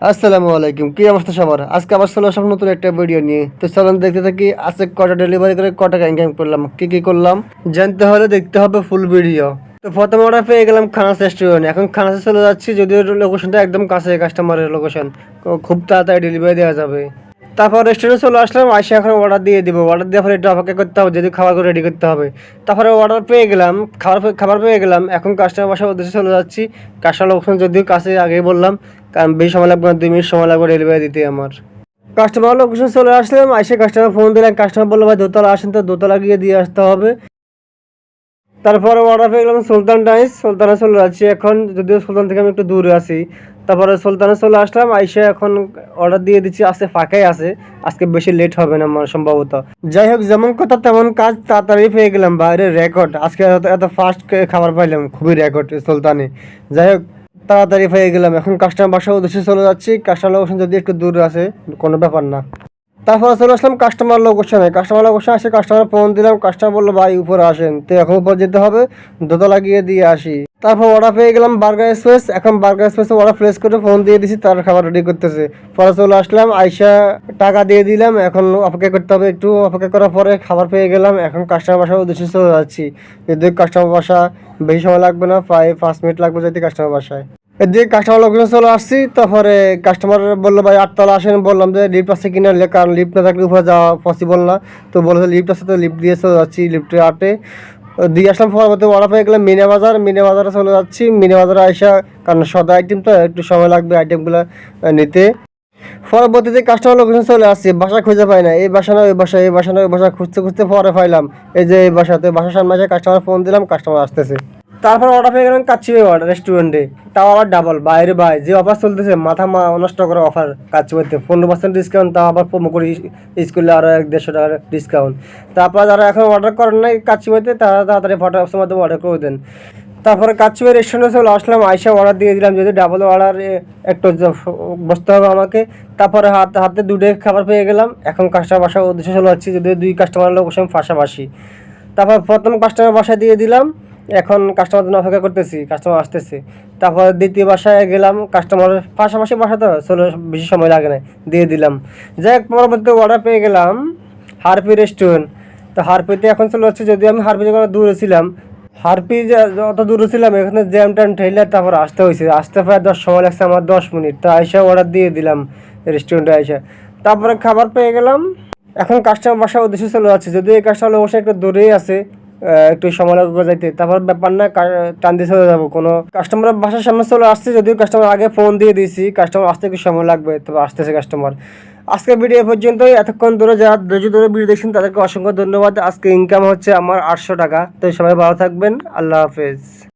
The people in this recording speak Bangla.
আসসালামু আলাইকুম, কি অবস্থা সবার? আজকে আবার চলে আসলাম নতুন একটা ভিডিও নিয়ে। তো চলুন দেখতে থাকি, আজকে কটা ডেলিভারি করে, কটা ইনকাম করলাম, কি কি করলাম? জানতে হলে দেখতে হবে ফুল ভিডিও তো প্রথমে অর্ডার পেয়ে গেলাম খানাস রেস্টুরেন্ট এখন খানাসে চলে যাচ্ছি, যদিও লোকেশনটা একদম কাছে কাস্টমারের লোকেশন খুব তাড়াতাড়ি ডেলিভারি দেওয়া যাবে। তারপর রেস্টুরেন্টে চলে আসলাম আসে এখন অর্ডার দিয়ে দিব। অর্ডার দেওয়ার পরে একটু অপেক্ষা করতে হবে যদি খাবারগুলো রেডি করতে হবে। তারপরে অর্ডার পেয়ে গেলাম, খাবার খাবার পেয়ে গেলাম। এখন কাস্টমার বাসার উদ্দেশ্যে চলে যাচ্ছি। কাস্টমার লোকেশন যদিও কাছে আগেই বললাম। কারণ বেশি সময় লাগবে না, দুই মিনিট সময় লাগবে ডেলিভারি দিতে আমার। কাস্টমার লোকেশন চলে আসলাম এসে কাস্টমার ফোন দিলাম কাস্টমার বলল, ভাই, দোতলা আসেন তো, দোতলা গিয়ে দিয়ে আসতে হবে। তারপরে অর্ডার পেয়ে গেলাম সুলতান ডাইস সুলতানে চলে যাচ্ছি এখন, যদিও সুলতান থেকে আমি একটু দূরে আছি। তারপরে সুলতানে চলে আসলাম, আইসে এখন অর্ডার দিয়ে দিচ্ছি, আজকে ফাঁকাই আছে, আজকে বেশি লেট হবে না আমার সম্ভবত। যাই হোক, যেমন কথা তেমন কাজ, তাড়াতাড়ি পেয়ে গেলাম, বাইরে রেকর্ড আজকে এত ফাস্ট খাবার পাইলাম, খুবই রেকর্ড সুলতানে। যাই হোক তাড়াতাড়ি পেয়ে গেলাম। এখন কাস্টমার বাসার উদ্দেশ্যে চলে যাচ্ছি। কাস্টমার লোকেশন যদি একটু দূরে আছে, কোনো ব্যাপার না। তারপরে চলে আসলাম কাস্টমার লোকেশনে কাস্টমার লোকেশনে আসে কাস্টমার ফোন দিলাম। কাস্টমার বলল, ভাই, উপরে আসেন। তো এখন উপর যেতে হবে। দোতলা গিয়ে দিয়ে আসি। তারপর অর্ডার পেয়ে গেলাম বার্গার স্পেস এখন বার্গার স্পেসে অর্ডার প্লেস করে ফোন দিয়ে দিছি, তার খাবার রেডি করতেছে। পরে চলে আসলাম, আইসা টাকা দিয়ে দিলাম। এখন অপেক্ষা করতে হবে একটু। অপেক্ষা করার পরে খাবার পেয়ে গেলাম। এখন কাস্টমার বাসার উদ্দেশ্যে চলে যাচ্ছি। যদি কাস্টমার বাসা বেশি সময় লাগবে না, প্রায় পাঁচ মিনিট লাগবে যেতে কাস্টমার বাসায়। এদিকে কাস্টমার লোকেশন চলে আসছি, তারপরে কাস্টমার বলল, ভাই, আটতলা আসেন। বললাম যে লিফট আছে কিনা? কারণ লিফ্ট না থাকলে উপরে যাওয়া পসিবল না। তো বলেছে লিফট আছে তো লিফ্ট দিয়ে চলে যাচ্ছি লিফটে আটে। দিয়ে আসলাম, পরবর্তী অর্ডার পেয়ে গেলাম মিনে বাজার। মিনে বাজারে চলে যাচ্ছি। মিনে বাজারে আসা কারণ সদা আইটেম তো, একটু সময় লাগবে আইটেমগুলো নিতে। পরবর্তীতে কাস্টমার লোকেশন চলে আসছে, বাসা খুঁজে পাই না। এই বাসা না ওই বাসা, এই বাসা না ওই বাসা খুঁজতে খুঁজতে পরে পাইলাম। এই যে, এই বাসাতে, বাসার সামনে কাস্টমার ফোন দিলাম কাস্টমার আসতেছে। তারপর অর্ডার পেয়ে গেলাম কাচ্চি অর্ডার রেস্টুরেন্টে তাও আবার ডাবল বাইরে বাই যে অফার চলতেছে, মাথা মা নষ্ট করে অফার কাচ্চি বাড়িতে পনেরো পার্সেন্ট ডিসকাউন্ট তাও আবার প্রোমো করে করলে আরও এক দেড়শো টাকার ডিসকাউন্ট তারপর যারা এখন অর্ডার করেন নাই কাচ্চি বাড়িতে তারা তাড়াতাড়ি ফটো অপসের মাধ্যমে অর্ডার করে দেন। তারপরে কাচ্চুয়ের রেস্টুরেন্টে চলে আসলাম, আইসা অর্ডার দিয়ে দিলাম, যদি ডাবল অর্ডার একটু বসতে হবে আমাকে। তারপরে হাত, হাতে দুটো খাবার পেয়ে গেলাম, এখন কাস্টমার বাসার উদ্দেশ্যে চলে যাচ্ছি যদি দুই কাস্টমার লোক বসে পাশাপাশি। তারপর প্রথম কাস্টমার বাসায় দিয়ে দিলাম এখন কাস্টমার জন্য অপেক্ষা করতেছি কাস্টমার আসতেছে। তারপর দ্বিতীয় বাসায় গেলাম কাস্টমার পাশাপাশি বাসা তো, চলে বেশি সময় লাগে না, দিয়ে দিলাম। যাই হোক, পরবর্তী অর্ডার পেয়ে গেলাম হারপি রেস্টুরেন্ট তো হারপিতে এখন চলে যাচ্ছে যদি আমি হারপি যখন দূরে ছিলাম। হারপি যত দূরে ছিলাম, এখানে জ্যাম ট্যাম ঠেলে তারপর আসতে হয়েছে। আসতে প্রায় দশ সময় লাগছে, আমার দশ মিনিট। তো আইসা অর্ডার দিয়ে দিলাম রেস্টুরেন্টে আইসা। তারপরে খাবার পেয়ে গেলাম। এখন কাস্টমার বাসার উদ্দেশ্যে চলে যাচ্ছে। যদি এই কাস্টমার অবশ্যই একটু দূরেই আছে একটু সময় লাগবে যাইতে। তারপর ব্যাপার না টান দিয়ে চলে যাব। কোনো কাস্টমার বাসার সামনে চলে আসছে, যদিও কাস্টমার আগে ফোন দিয়ে দিয়েছি কাস্টমার আসতে একটু সময় লাগবে তবে আসতেছে কাস্টমার আজকে ভিডিও পর্যন্ত এতক্ষণ ধরে যারা ধৈর্য ধরে ভিডিও দেখছেন, তাদেরকে অসংখ্য ধন্যবাদ। আজকে ইনকাম হচ্ছে আমার আটশো টাকা। তো সবাই ভালো থাকবেন, আল্লাহ হাফেজ।